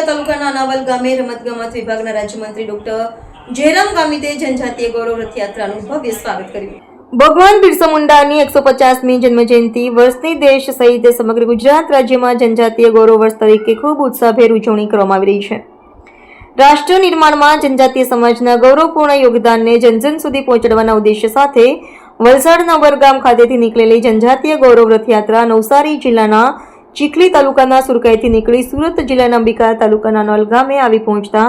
તાલુકાના અનાવલ ગામે રમતગમત વિભાગના રાજ્યમંત્રી ડોક્ટર જયરામ ગામિતે જનજાતીય ગૌરવ રથયાત્રાનું ભવ્ય સ્વાગત કર્યું. ભગવાન બિરસા મુંડાની એકસો પચાસમી જન્મજયંતિ વર્ષની દેશ સહિત સમગ્ર ગુજરાત રાજ્યમાં જનજાતીય ગૌરવ વર્ષ તરીકે ખૂબ ઉત્સાહભેર ઉજવણી કરવામાં આવી રહી છે. રાષ્ટ્ર નિર્માણમાં જનજાતીય સમાજના ગૌરવપૂર્ણ યોગદાનને જનજન સુધી પહોંચાડવાના ઉદ્દેશ્ય સાથે વલસાડના વરગામ ખાતેથી નીકળેલી જનજાતીય ગૌરવ રથયાત્રા નવસારી જિલ્લાના ચીખલી તાલુકાના સુરકાઈથી નીકળી સુરત જિલ્લાના અંબિકા તાલુકાના નોલ ગામે આવી પહોંચતા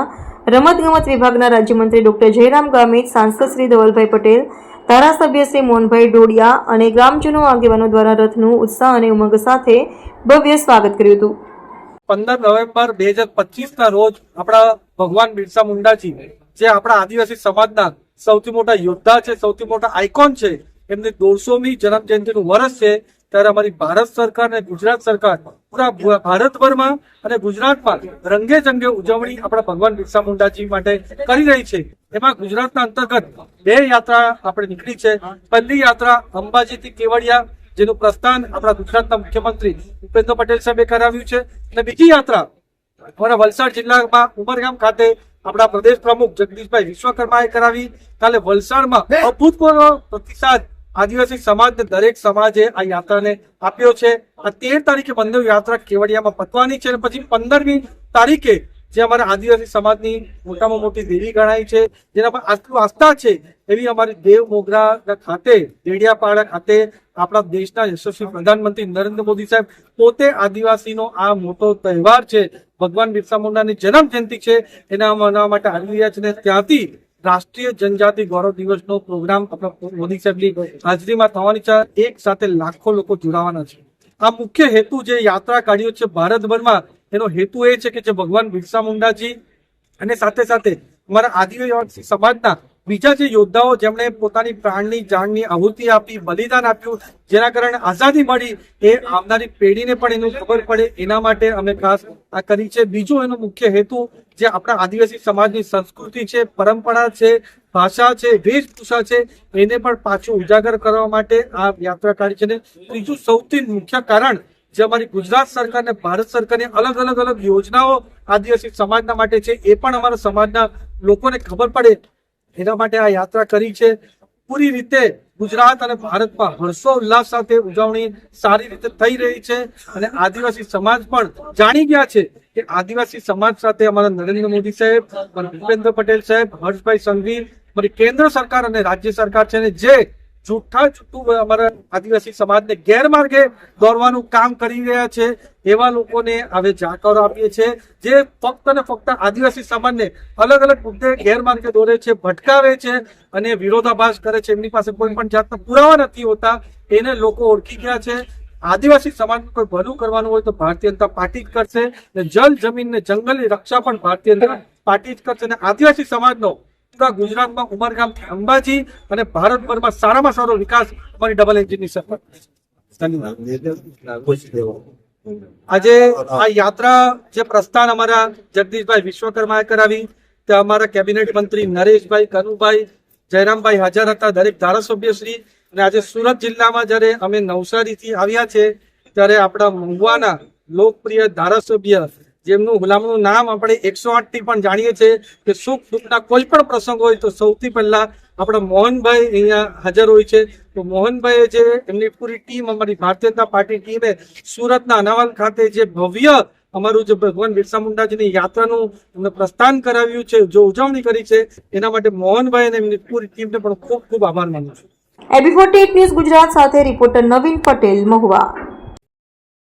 રમતગમત વિભાગના રાજ્યમંત્રી ડોક્ટર જયરામ ગામિત, સાંસદ શ્રી ધવલભાઈ પટેલ, ધારાસભ્ય શ્રી મોહનભાઈ ડોડિયા અને ગ્રામજનો આગેવાનો દ્વારા રથનું ઉત્સાહ અને ઉમંગ સાથે ભવ્ય સ્વાગત કર્યું હતું. પંદર નવેમ્બર બે હજાર પચીસ ના રોજ આપણા ભગવાન બિરસા મુંડાજી, જે આપણા આદિવાસી સમાજના સૌથી મોટા યોદ્ધા છે, સૌથી મોટા આઇકોન છે, એમની દોઢસોમી જન્મ જયંતિનું વર્ષ છે. ત્યારે અમારી ભારત સરકાર અને ગુજરાત સરકાર પૂરા ભારતભરમાં અને ગુજરાતમાં રંગે ચંગે ઉજવણી આપણા ભગવાન બિરસા મુંડાજી માટે કરી રહી છે. એમાં ગુજરાતના અંતર્ગત બે યાત્રા આપણે નીકળી છે. પહેલી યાત્રા અંબાજીથી કેવડિયા જેનું પ્રસ્થાન આપણા ગુજરાતના મુખ્યમંત્રી ભૂપેન્દ્ર પટેલ સાહેબે કરાવ્યું છે. અને બીજી યાત્રા અમારા વલસાડ જિલ્લામાં ઉમરગામ ખાતે આપણા પ્રદેશ પ્રમુખ જગદીશભાઈ વિશ્વકર્માએ કરાવી. કાલે વલસાડમાં અભૂતપૂર્વ પ્રતિસાદ આદિવાસી સમાજને દરેક સમાજે આ યાત્રાને આપ્યો છે. આ તેર તારીખે બંને યાત્રા કેવડિયામાં પતવાની છે પછી પંદરમી તારીખે જે અમારા આદિવાસી સમાજની મોટામાં મોટી દેવી ગણાય છે, જેના પર આટલું આસ્થા છે એવી અમારી દેવ મોગરા ખાતે, દેડિયાપાડા ખાતે આપણા દેશના યશસ્વી પ્રધાનમંત્રી નરેન્દ્ર મોદી સાહેબ પોતે આદિવાસીનો આ મોટો તહેવાર છે. ભગવાન બિરસા મુંડાની જન્મ જયંતિ છે. એના મનાવવા માટે આવી રહ્યા છે ત્યાંથી રાષ્ટ્રીય જનજાતિ ગૌરવ દિવસનો પ્રોગ્રામ મોદી સાહેબની હાજરીમાં થવાની છે. એક સાથે લાખો લોકો જોડાવાના છે. આ મુખ્ય હેતુ જે યાત્રા કાઢ્યો છે ભારતભરમાં, એનો હેતુ એ છે કે જે ભગવાન બિરસા મુંડાજી અને સાથે સાથે અમારા આદિવાસી સમાજના બીજા જે યોદ્ધાઓ જેમણે પોતાની પ્રાણની જાણની આહુતિ આપી બલિદાન આપ્યું, જેના કારણે આઝાદી મળી, એ આવનારી પેઢીને પણ એનું ખબર પડે. એના માટે અમે ખાસ આ કરી છે. બીજો એનો મુખ્ય હેતુ જે આપણા આદિવાસી સમાજની સંસ્કૃતિ છે, પરંપરા છે, ભાષા છે, વેશભૂષા છે, એને પણ પાછું ઉજાગર કરવા માટે આ યાત્રા કાઢી છે. ને ત્રીજું સૌથી મુખ્ય કારણ જે અમારી ગુજરાત સરકાર અને ભારત સરકારની અલગ અલગ અલગ યોજનાઓ આદિવાસી સમાજના માટે છે, એ પણ અમારા સમાજના લોકોને ખબર પડે. એના માટે આ યાત્રા કરી છે. પૂરી રીતે ગુજરાત અને ભારતમાં હર્ષો ઉલ્લાસ સાથે ઉજવણી સારી રીતે થઈ રહી છે અને આદિવાસી સમાજ પણ જાણી ગયા છે કે આદિવાસી સમાજ સાથે અમારા નરેન્દ્ર મોદી સાહેબ ભૂપેન્દ્ર પટેલ સાહેબ, હર્ષભાઈ સંઘવી મારી કેન્દ્ર સરકાર અને રાજ્ય સરકાર છે ને જે જૂઠા જૂઠું અમારા આદિવાસી સમાજને ગેરમાર્ગે દોરવાનું કામ કરી રહ્યા છે, એવા લોકોને હવે જાકારો આપીએ છીએ જે ફક્ત ને ફક્ત આદિવાસી સમાજને અલગ અલગ મુદ્દે ગેરમાર્ગે દોરે છે, ભટકાવે છે અને વિરોધાભાસ કરે છે, એમની પાસે કોઈ પણ જાતના પુરાવા નથી હોતા, એને લોકો ઓળખી ગયા છે. આદિવાસી સમાજનું કોઈ ભલું કરવાનું હોય તો ભારતીય જનતા પાર્ટી જ કરશે ને જલ જમીન ને જંગલની રક્ષા પણ ભારતીય જનતા પાર્ટી જ કરશે અને આદિવાસી સમાજનો ગુજરાતમાં ઉમરગામ અંબાજી અને ભારતભરમાં સારામાં સારો વિકાસ અમારી ડબલ એન્જિનની સરકાર. આજે આ યાત્રા જે પ્રસ્થાન અમારા જગદીશભાઈ વિશ્વકર્માએ કરાવી, તે અમારા કેબિનેટ મંત્રી નરેશભાઈ કનુભાઈ, જયરામભાઈ હાજર હતા, દરેક ધારાસભ્ય શ્રી. અને આજે સુરત જિલ્લામાં જ્યારે અમે નવસારીથી આવ્યા છે, ત્યારે આપણા મહુવાના લોકપ્રિય ધારાસભ્ય જેમનું ગુલામનું નામ આપણે એકસો આઠથી પણ જાણીએ છીએ કે સુખ દુઃખના કોઈ પણ પ્રસંગ હોય તો સૌથી પહેલા આપણા મોહનભાઈ અહીંયા હાજર હોય છે. તો મોહનભાઈએ જે એમની પૂરી ટીમ, અમારી ભારતીય જનતા પાર્ટી ટીમે સુરતના અનાવાલ ખાતે જે ભવ્ય અમારું જે ભગવાન બિરસા મુંડાજીની યાત્રાનું એમને પ્રસ્થાન કરાવ્યું છે, જો ઉજવણી કરી છે, એના માટે મોહનભાઈ અને એમની પૂરી ટીમને પણ ખૂબ ખૂબ આભાર માનું છું. એબી ન્યૂઝ ગુજરાત સાથે રિપોર્ટર નવીન પટેલ મહુવા.